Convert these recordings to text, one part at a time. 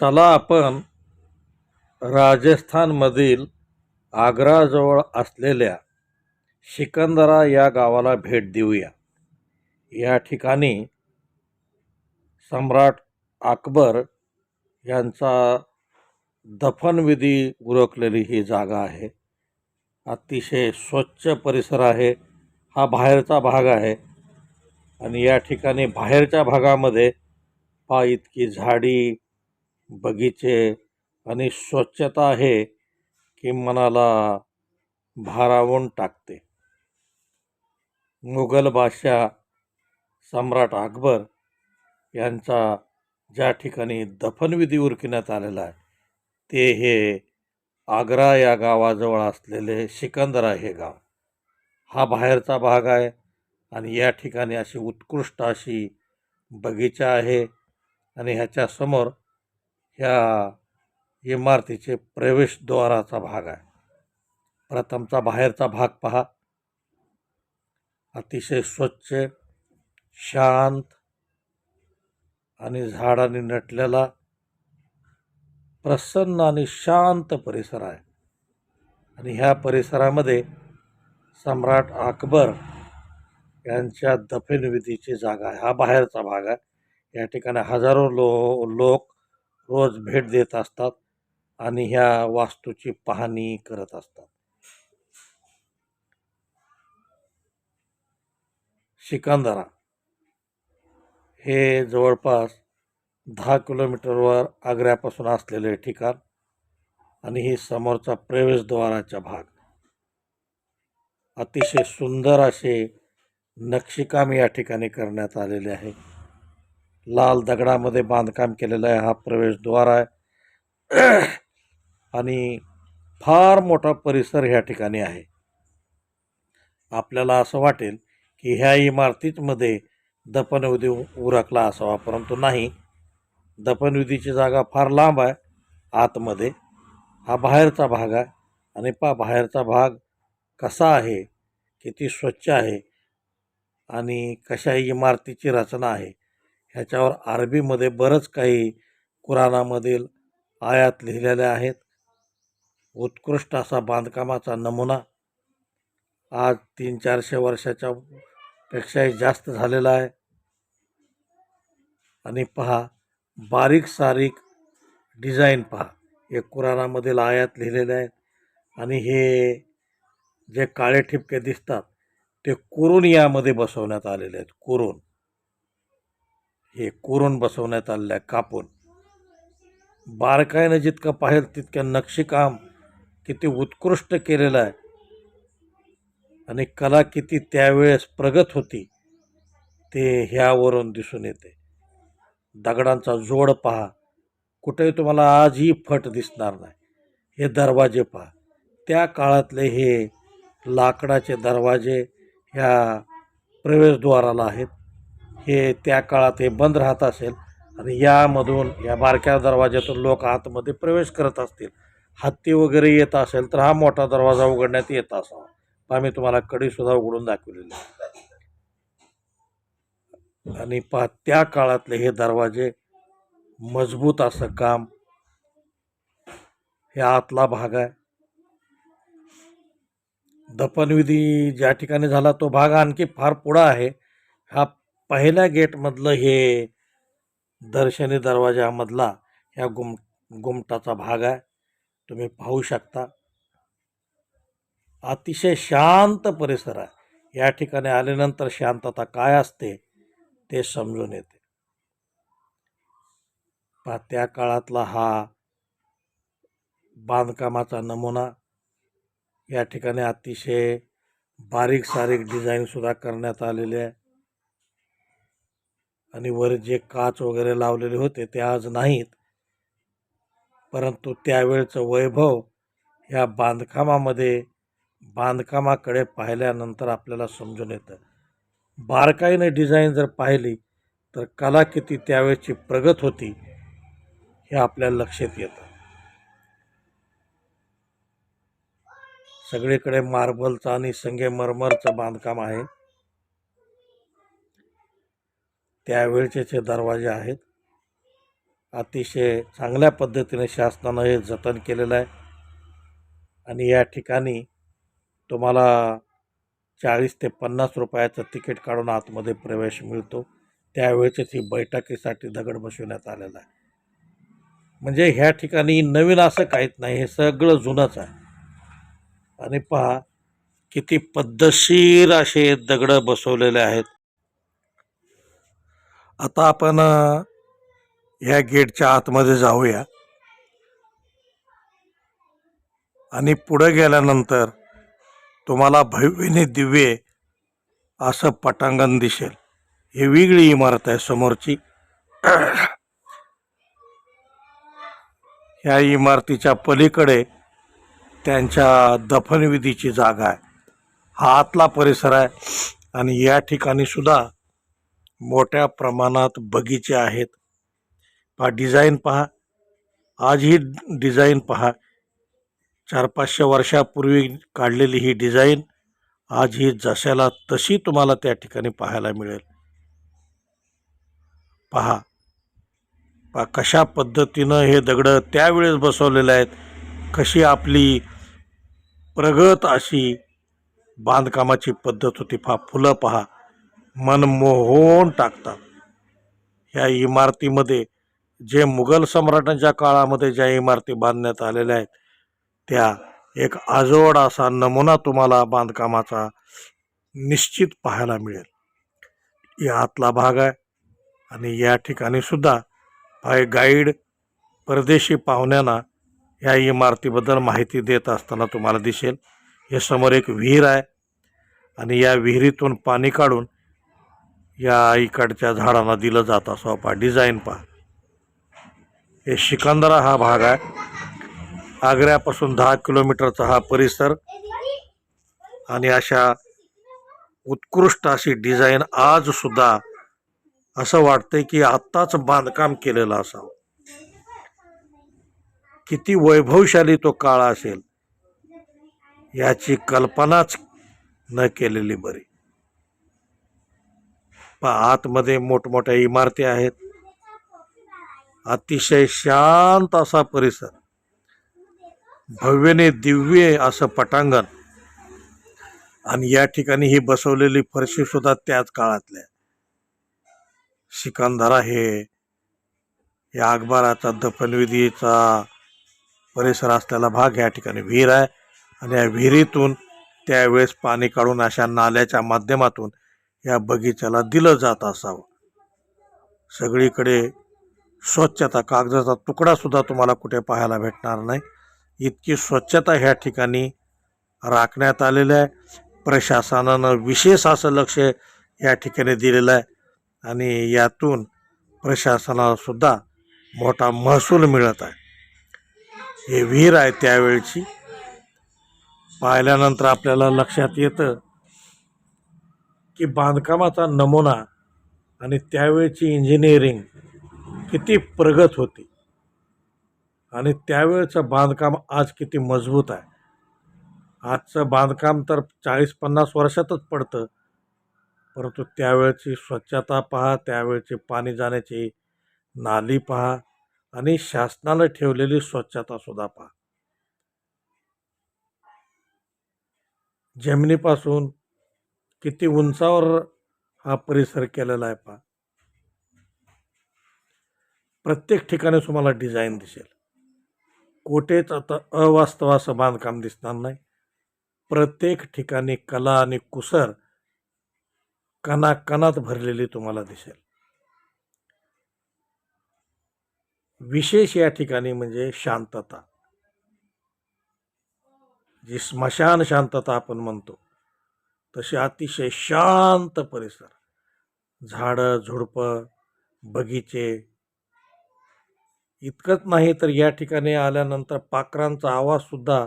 चला आपण राजस्थानमधील आग्राजवळ असलेल्या सिकंदरा या गावाला भेट देऊया. या ठिकाणी सम्राट अकबर यांचा दफनविधी उरकलेली ही जागा आहे. अतिशय स्वच्छ परिसर आहे. हा बाहेरचा भाग आहे. आणि या ठिकाणी बाहेरच्या भागामध्ये पा इतकी झाडी बगीचे आणि स्वच्छता आहे की मनाला भारावून टाकते. मुघल बादशाह सम्राट अकबर यांचा ज्या ठिकाणी दफनविधी उरकिण्यात आलेला आहे ते हे आग्रा या गावाजवळ असलेले सिकंदरा हे गाव. हा बाहेरचा भाग आहे आणि या ठिकाणी अशी उत्कृष्ट अशी बगीचा आहे आणि ह्याच्यासमोर ह्या इमारतीचे प्रवेशद्वाराचा भाग आहे. प्रथमचा बाहेरचा भाग पहा. अतिशय स्वच्छ शांत आणि झाडाने नटलेला प्रसन्न आणि शांत परिसर आहे. आणि ह्या परिसरामध्ये सम्राट अकबर यांच्या दफनविधीची जागा आहे. हा बाहेरचा भाग आहे. या ठिकाणी हजारो लो लोक रोज भेट देत असतात आणि ह्या वास्तूची पाहणी करत असतात. सिकंदरा हे जवळपास दहा किलोमीटरवर आग्र्यापासून असलेले ठिकाण आणि ही समोरचा प्रवेशद्वाराचा भाग. अतिशय सुंदर असे नक्षीकाम या ठिकाणी करण्यात आलेले आहे. लाल दगडामध्ये बांधकाम केलेलं आहे. हा प्रवेशद्वार आहे. आणि फार मोठा परिसर ह्या ठिकाणी आहे. आपल्याला असं वाटेल की ह्या इमारतीमध्ये दफनविधी उरकला असावा परंतु नाही. दफनविधीची जागा फार लांब आहे. आतमध्ये हा बाहेरचा भाग आहे. आणि पा बाहेरचा भाग कसा आहे किती स्वच्छ आहे आणि कशा इमारतीची रचना आहे. ह्याच्यावर अरबीमध्ये बरंच काही कुराणामधील आयात लिहिलेल्या आहेत. उत्कृष्ट असा बांधकामाचा नमुना आज तीन चारशे वर्षाच्या पेक्षाही जास्त झालेला आहे. आणि पहा बारीक सारीक डिझाईन पहा. हे कुराणामधील आयात लिहिलेले आहेत. आणि हे जे काळे ठिपके दिसतात ते कुरून यामध्ये बसवण्यात आलेले आहेत. कुरून. हे कोरून बसवण्यात आलेलं आहे कापून. बारकाईनं जितकं पाहिलं तितकं नक्षीकाम किती उत्कृष्ट केलेलं आहे. आणि कला किती त्यावेळेस प्रगत होती ते ह्यावरून दिसून येते. दगडांचा जोड पहा. कुठेही तुम्हाला आजही फट दिसणार नाही. हे दरवाजे पहा. त्या काळातले हे लाकडाचे दरवाजे ह्या प्रवेशद्वाराला आहेत. हे त्या काळात हे बंद राहत असेल आणि यामधून या बारक्या दरवाज्यातून लोक आतमध्ये प्रवेश करत असतील. हत्ती वगैरे येत असेल तर हा मोठा दरवाजा उघडण्यात येत असावा. पहा मी तुम्हाला कडीसुद्धा उघडून दाखवलेली आणि पहा त्या काळातले हे दरवाजे मजबूत असं काम हे आतला भाग आहे. दफनविधी ज्या ठिकाणी झाला तो भाग आणखी फार पुढा आहे. हा पहिल्या गेटमधलं हे दर्शनी दरवाजामधला ह्या गुम गुमटाचा भाग आहे. तुम्ही पाहू शकता. अतिशय शांत परिसर आहे. या ठिकाणी आल्यानंतर शांतता काय असते ते समजून येते. पहा त्या काळातला हा बांधकामाचा नमुना या ठिकाणी अतिशय बारीक सारीक डिझाईनसुद्धा करण्यात आलेले आहे. आणि वर जे काच वगैरे लावलेले होते ते आज नाहीत. परंतु त्यावेळचं वैभव ह्या बांधकामामध्ये बांधकामाकडे पाहिल्यानंतर आपल्याला समजून येतं. बारकाईने डिझाईन जर पाहिली तर कला किती त्यावेळची प्रगत होती हे आपल्याला लक्षात येतं. सगळीकडे मार्बलचं आणि संगेमरमरचं बांधकाम आहे. त्यावेळचे जे दरवाजे आहेत. अतिशय चांगल्या पद्धतीने शासनानं हे जतन केलेलं आहे. आणि या ठिकाणी तुम्हाला चाळीस ते पन्नास रुपयाचं तिकीट काढून आतमध्ये प्रवेश मिळतो. त्यावेळेचीच ही बैठकीसाठी दगड बसवण्यात आलेला आहे. म्हणजे ह्या ठिकाणी नवीन असं काहीच नाही हे सगळं जुनंच आहे. आणि पहा किती पद्धतशीर असे दगडं बसवलेले आहेत. आता आपण या गेटच्या आतमध्ये जाऊया. आणि पुढे गेल्यानंतर तुम्हाला भव्यने दिव्य असं पटांगण दिसेल. ही वेगळी इमारत आहे समोरची. ह्या इमारतीच्या पलीकडे त्यांच्या दफनविधीची जागा आहे. हा आतला परिसर आहे आणि या ठिकाणी सुद्धा मोठ्या प्रमाणात बगीचे आहेत. पहा डिझाईन पहा. आज ही डिझाईन पहा. चार पाचशे वर्षापूर्वी काढलेली ही डिझाईन आज ही जशाला तशी तुम्हाला त्या ठिकाणी पाहायला मिळेल. पहा. पहा कशा पद्धतीनं हे दगडं त्यावेळेस बसवलेले आहेत. कशी आपली प्रगत अशी बांधकामाची पद्धत होती. पहा फुलं पहा. मन मोहून टाकतात. ह्या इमारतीमध्ये जे मुघल सम्राटांच्या काळामध्ये ज्या इमारती बांधण्यात आलेल्या आहेत त्या एक आजोड असा नमुना तुम्हाला बांधकामाचा निश्चित पाहायला मिळेल. या आतला भाग आहे आणि या ठिकाणी सुद्धा भाई गाईड परदेशी पाहुण्यांना या इमारतीबद्दल माहिती देत असताना तुम्हाला दिसेल. हे समोर एक विहीर आहे आणि या विहिरीतून पाणी काढून या इकडच्या झाडांना दिलं जात असं पहा. डिझाईन पहा. हे शिकंदरा हा भाग आहे. आग्र्यापासून दहा किलोमीटरचा हा परिसर आणि अशा उत्कृष्ट अशी डिझाईन आज सुद्धा असं वाटतंय की आत्ताच बांधकाम केलेलं असावं. किती वैभवशाली तो काळ असेल. याची कल्पनाच न केलेली बरी. आतमध्ये मोठमोठ्या इमारती आहेत. अतिशय शांत असा परिसर. भव्यने दिव्य असं पटांगण. आणि या ठिकाणी ही बसवलेली फरशी सुद्धा त्याच काळातल्या. सिकंदरा हे या अकबराचा दफनविधीचा परिसर असलेला भाग या ठिकाणी विहीर आहे. आणि या विहिरीतून त्यावेळेस पाणी काढून अशा नाल्याच्या माध्यमातून या बगीचाला दिलं जात असावं. सगळीकडे स्वच्छता कागदाचा तुकडासुद्धा तुम्हाला कुठे पाहायला भेटणार नाही. इतकी स्वच्छता ह्या ठिकाणी राखण्यात आलेलं आहे. प्रशासनानं विशेष असं लक्ष या ठिकाणी दिलेलं आहे. आणि यातून प्रशासनालासुद्धा मोठा महसूल मिळत आहे. हे विहीर आहे त्यावेळची. पाहिल्यानंतर आपल्याला लक्षात येतं की बांधकामाचा नमुना आणि त्यावेळची इंजिनिअरिंग किती प्रगत होती. आणि त्यावेळचं बांधकाम आज किती मजबूत आहे. आजचं बांधकाम तर चाळीस पन्नास वर्षातच पडतं. परंतु त्यावेळची स्वच्छता पहा त्यावेळची पाणी जाण्याची नाली पहा आणि शासनानं ठेवलेली स्वच्छता सुद्धा पहा. जमिनीपासून किती उंचावर हा परिसर केलेला आहे पहा. प्रत्येक ठिकाणी तुम्हाला डिझाईन दिसेल. कोठेच आता अवास्तव असं बांधकाम दिसणार नाही. प्रत्येक ठिकाणी कला आणि कुसर कणाकणात भरलेली तुम्हाला दिसेल. विशेष या ठिकाणी म्हणजे शांतता. जी स्मशान शांतता आपण म्हणतो तसे अतिशय शांत परिसर. झाडं झुडपं बगीचे. इतकंच नाही तर या ठिकाणी आल्यानंतर पाखरांचा आवाजसुद्धा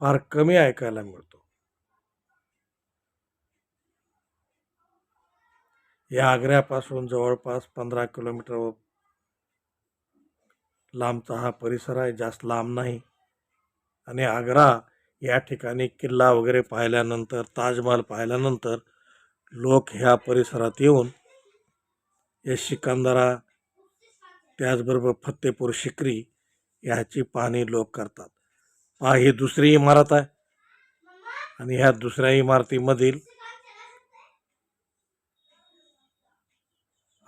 फार कमी ऐकायला मिळतो. या आग्र्यापासून जवळपास पंधरा किलोमीटर लांबचा हा परिसर आहे जास्त लांब नाही. आणि आग्रा या ठिकाणी किल्ला वगैरे पाहिल्यानंतर ताजमहल पाहिल्यानंतर लोक ह्या परिसरात येऊन या सिकंदरा त्याचबरोबर फत्तेपूर शिकरी ह्याची पाहणी लोक करतात. पहा ही दुसरी इमारत आहे. आणि ह्या दुसऱ्या इमारतीमधील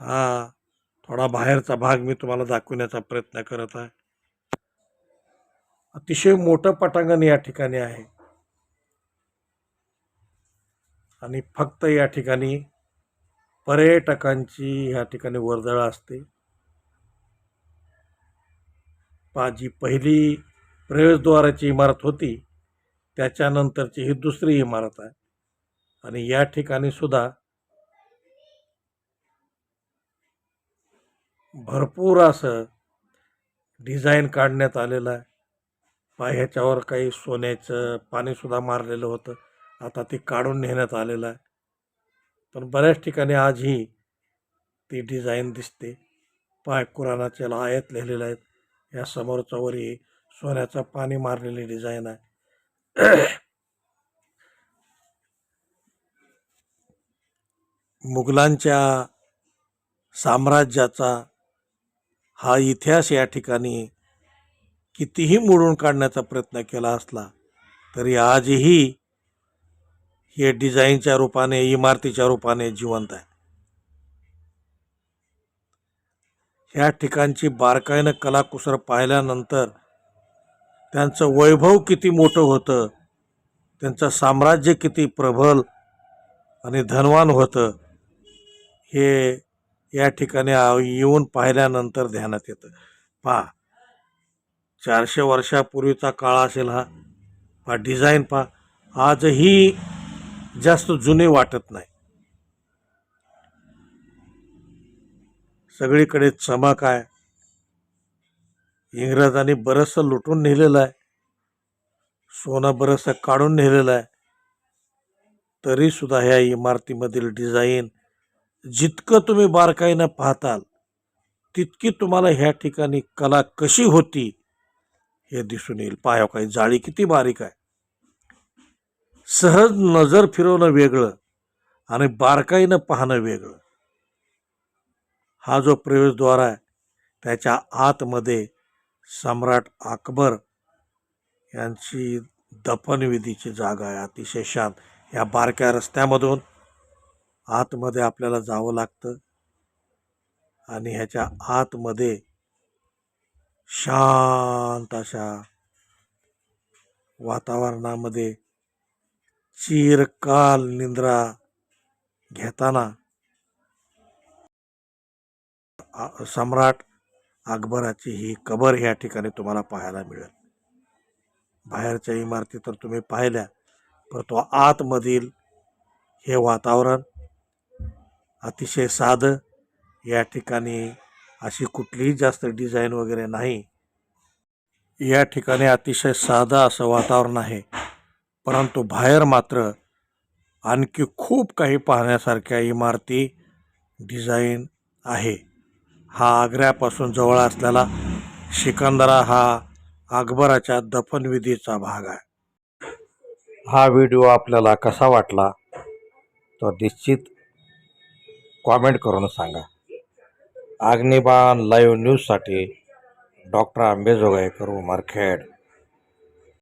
हा थोडा बाहेरचा भाग मी तुम्हाला दाखवण्याचा प्रयत्न करत आहे. अतिशय मोठं पटांगण या ठिकाणी आहे. आणि फक्त या ठिकाणी पर्यटकांची या ठिकाणी वर्दळ असते. जी पहिली प्रवेशद्वाराची इमारत होती त्याच्यानंतरची ही दुसरी इमारत आहे. आणि या ठिकाणी सुद्धा भरपूर असं डिझाईन काढण्यात आलेलं आहे. पाय ह्याच्यावर काही सोन्याचं पाणीसुद्धा मारलेलं होतं. आता ते काढून नेण्यात आलेलं आहे. पण बऱ्याच ठिकाणी आजही ती डिझाईन दिसते. पाय कुराणाचे आयत लिहिलेलं आहेत. या समोरच्यावरही वरी सोन्याचं पाणी मारलेली डिझाईन आहे. मुघलांच्या साम्राज्याचा हा इतिहास या ठिकाणी कितीही मोडून काढण्याचा प्रयत्न केला असला तरी आजही हे डिझाईनच्या रूपाने इमारतीच्या रूपाने जिवंत आहे. ह्या ठिकाणची बारकाईनं कलाकुसर पाहिल्यानंतर त्यांचं वैभव किती मोठं होतं त्यांचं साम्राज्य किती प्रबल आणि धनवान होतं हे या ठिकाणी येऊन पाहिल्यानंतर ध्यानात येतं. पहा चारशे वर्षापूर्वीचा काळ असेल हा. पहा डिझाईन पहा. आजही जास्त जुने वाटत नाही. सगळीकडे चमक आहे. इंग्रजांनी बरंचसं लुटून नेलेलं आहे. सोनं बरंचसं काढून नेलेलं आहे. तरीसुद्धा ह्या इमारतीमधील डिझाईन जितकं तुम्ही बारकाईनं पाहताल तितकी तुम्हाला ह्या ठिकाणी कला कशी होती हे दिसून येईल. पाया काही जाळी किती बारीक आहे. सहज नजर फिरवणं वेगळं आणि बारकाईनं पाहणं वेगळं. हा जो प्रवेशद्वार आहे त्याच्या आतमध्ये सम्राट अकबर यांची दफनविधीची जागा आहे. अतिशय शांत. या बारक्या रस्त्यामधून आतमध्ये आपल्याला जावं लागतं आणि ह्याच्या आतमध्ये शांत अशा वातावरणामध्ये चिरकाल निद्रा घेताना सम्राट अकबराची ही कबर ह्या ठिकाणी तुम्हाला पाहायला मिळेल. बाहेरच्या इमारती तर तुम्ही पाहिल्या परंतु आतमधील हे वातावरण अतिशय साधं या ठिकाणी अशी कुठलीही जास्त डिझाईन वगैरे नाही. या ठिकाणी अतिशय साधं असं वातावरण आहे. परंतु बाहेर मात्र आणखी खूप काही पाहण्यासारख्या इमारती डिझाईन आहे. हा आग्र्यापासून जवळ असलेला सिकंदरा हा अकबराच्या दफनविधीचा भाग आहे. हा व्हिडिओ आपल्याला कसा वाटला तो निश्चित कॉमेंट करून सांगा. आग्नेबाण लाईव्ह न्यूजसाठी डॉक्टर आंबेजोगाईकर उमरखेड.